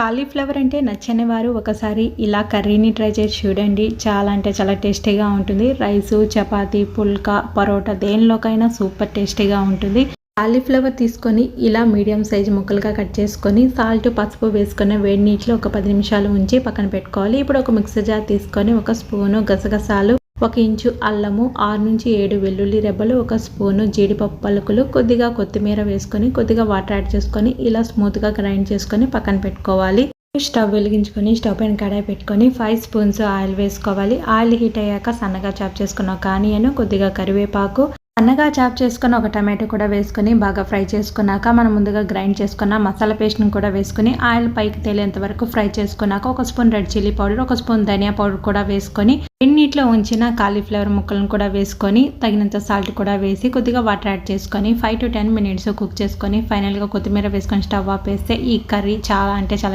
Cauliflower అంటే నచ్చని వారు ఒకసారి ఇలా కర్రీని ట్రై చేసి చూడండి. చాలా అంటే చాలా టేస్టీగా ఉంటుంది. రైసు చపాతీ పుల్కా పరోటా దేనిలోకైనా సూపర్ టేస్టీగా ఉంటుంది. కాలీఫ్లవర్ తీసుకొని ఇలా మీడియం సైజు ముక్కలుగా కట్ చేసుకొని సాల్ట్ పసుపు వేసుకొని వేడి నీటిలో ఒక పది నిమిషాలు ఉంచి పక్కన పెట్టుకోవాలి. ఇప్పుడు ఒక మిక్సర్ జార్ తీసుకొని ఒక స్పూను గసగసాలు ఒక ఇంచు అల్లము ఆరు నుంచి ఏడు వెల్లుల్లి రెబ్బలు ఒక స్పూను జీడిపప్పు పలుకులు కొద్దిగా కొత్తిమీర వేసుకొని కొద్దిగా వాటర్ యాడ్ చేసుకొని ఇలా స్మూత్గా గ్రైండ్ చేసుకొని పక్కన పెట్టుకోవాలి. స్టవ్ వెలిగించుకొని స్టవ్ పైన కడాయి పెట్టుకొని ఫైవ్ స్పూన్స్ ఆయిల్ వేసుకోవాలి. ఆయిల్ హీట్ అయ్యాక సన్నగా చాప్ చేసుకున్న కానీయను కొద్దిగా కరివేపాకు సన్నగా చాప్ చేసుకుని ఒక టమాటో కూడా వేసుకొని బాగా ఫ్రై చేసుకున్నాక మనం ముందుగా గ్రైండ్ చేసుకున్న మసాలా పేస్ట్ని కూడా వేసుకొని ఆయిల్ పైకి తేలేంత వరకు ఫ్రై చేసుకున్నాక ఒక స్పూన్ రెడ్ చిల్లీ పౌడర్ ఒక స్పూన్ ధనియా పౌడర్ కూడా వేసుకొని ఎన్నిట్లో ఉంచిన కాలీఫ్లవర్ ముక్కలను కూడా వేసుకొని తగినంత సాల్ట్ కూడా వేసి కొద్దిగా వాటర్ యాడ్ చేసుకొని five to ten minutes cook చేసుకొని ఫైనల్గా కొత్తిమీర వేసుకొని స్టవ్ ఆపేస్తే ఈ కర్రీ చాలా అంటే చాలా